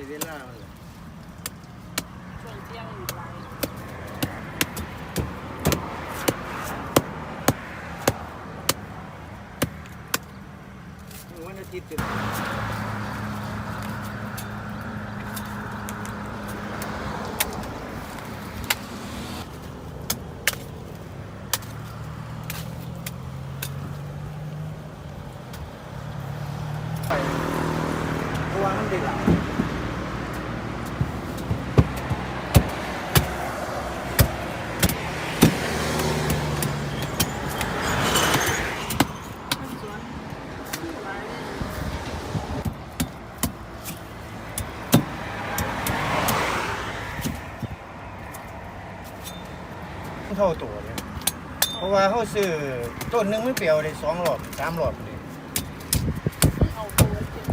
ได้เวลาแล้วช่วงเที่ยงอยู่ไรวันอาทิตย์จะเพราะว่ามันได้หลาย มันสวนไรเลย มัน เท่าตัวเลยเพราะว่าเขาซื้อต้นหนึงมันเปรียวได้สองหลอดสามหลอดเลย เอาตัวเก็บ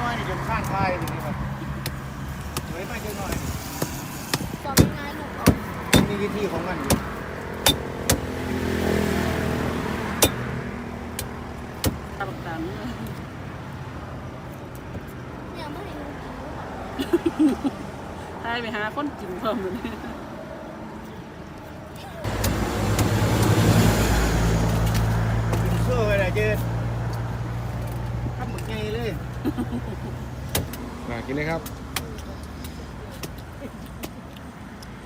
น้อยนี่จนข้างคายเลยครับสวยมากเจ้าน้อย ตอนง่ายลูกเอา มันมี วิธีของมันตาบักตันเนี่ยไม่ให้หนูกินด้วยหรอให้ไปหาคนกินเพิ่มเลยกินโซ่อะไรเจอทำหมดไงเลย มากินเลยครับ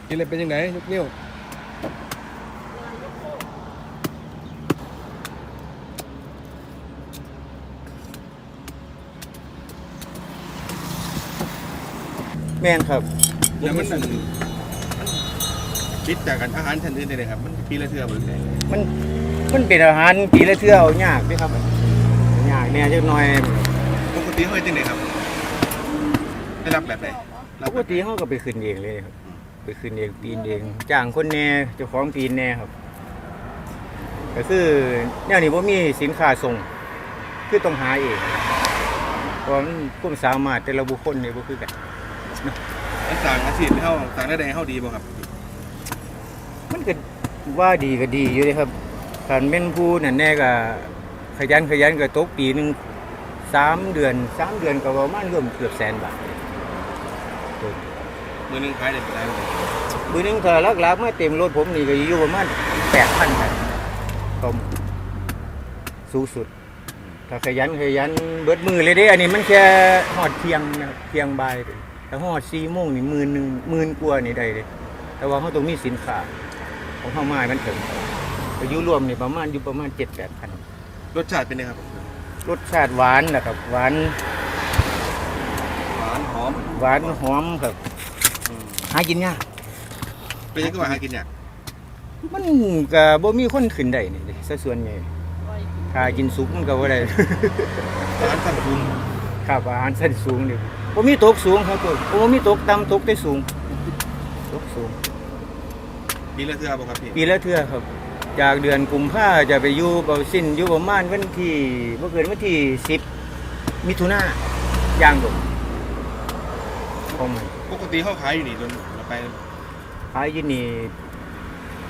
กินเลยเป็นยังไงยกนิ้วแม่นครับแล้วมันมันคิดจากกันอาหารชนิดอื่นเลยครับ มันปีละเทื่อหมดเลยมันมันเป็นอาหารปีละเทื่อเอายากเด้ครับยากเนี่ยจักหน่อยปกติเขาเป็นยังไงครับได้รับแบบไหนรัปบกแบบติเขาก็ไปขึ้นเองเลยครับ ไปขึ้นเองปีนเองจ้างคนแน่เจ้าของปีนแน่ครับก็คือแนวนี้ผมมีสินค้าส่งคือต้องหาเองเพราะมันความสามารถแต่ละบุคคลเนี่ยบ่คือกันมันสั่งอาชีพเขาสั่งได้แดงเขาดีบ่ครับ มันก็ว่าดีก็ดีอยู่เลยครับการเป็นผู้นั่นแน่ก็ขยันขยันก็ตกปีหนึ่งสามเดือนสามเดือนก็ประมาณรวมเกือบแสนบาท มือหนึงขายได้เป็นไรบ่มือหนึงถ้าลักลักมาเต็มรถผมนี่ก็อยู่ประมาณแปดพันบาทต่อมอสูงสุด ถ้าขยันขยันเบิดมือเลยเด้ อันนี้มันแค่หอดเที่ยงนะครับเที่ยงบ่ายเด้แต่หอดสี่โมงนี่หมื่นหนึ่งหมื่นกว่านี่ได้เลยแต่ว่าเขาต้องมีสินค้าของเขามาให้มันถึงอายุรวมนี่ประมาณอยู่ประมาณเจ็ดแปดพันรสชาติเป็นยังไงครับรสชาติหวานนะครับ หวาน หวานหอม หวานหอมครับอืมหากินยากเป็นยังไงว่าหากินเนี่ยากมันก็บ่มีคนขึ้นได้นี่เด้ซะส่วนใหญ่ไว้ถ้ากินสุกมันก็บ่ได้ ร้านสั่งปรุงครับอาหารชั้นสูงนี่บ่มีตกสูงครับผมบ่มีตกต่ำตกได้สูง ตกสูง ปีละเทื่อบ่ครับพี่ปีละเทื่อครับ จากเดือนกุมภาจะไปอยู่เบาสิ้นอยู่ประมาณวันที่บ่เกินวันที่10มิถุนาย่างดม ของมันปกติเขาขายอยู่นี่จนเราไปขายอยู่นี่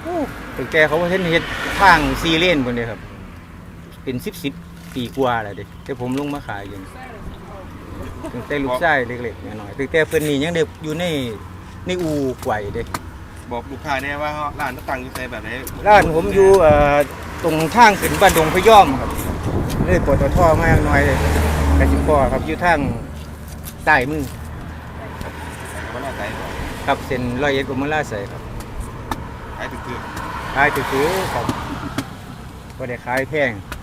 โอ้ตั้งแต่เขาเห็นเฮ็ดทางซีเลนพุ่นเด้ครับ เป็น10 10ปีกว่าแล้วเด้แต่ผมลงมาขายอยู่นี่แซ่เลยเอาตั้งแต่ลูกชายเล็กๆน้อยๆตั้งแต่เพิ่นนี่ยังได้อยู่ในในอู่ไกวเด้บอกลูกค้าแน่ว่าร้านตั้งอยู่ใส่แบบไหนร้านผมอยู่เอ่อตรงทางขึ้นบ้านดงพะย่อมครับเลยปตทมากน้อยเลยกสิพ่อครับอยู่ทางใต้มือ ว่าน่าใจบ่ครับเส้นร้อยเอ็ดกุมลาใส่ครับขายถึงคือขายถือๆครับก็ได้ขายแพงค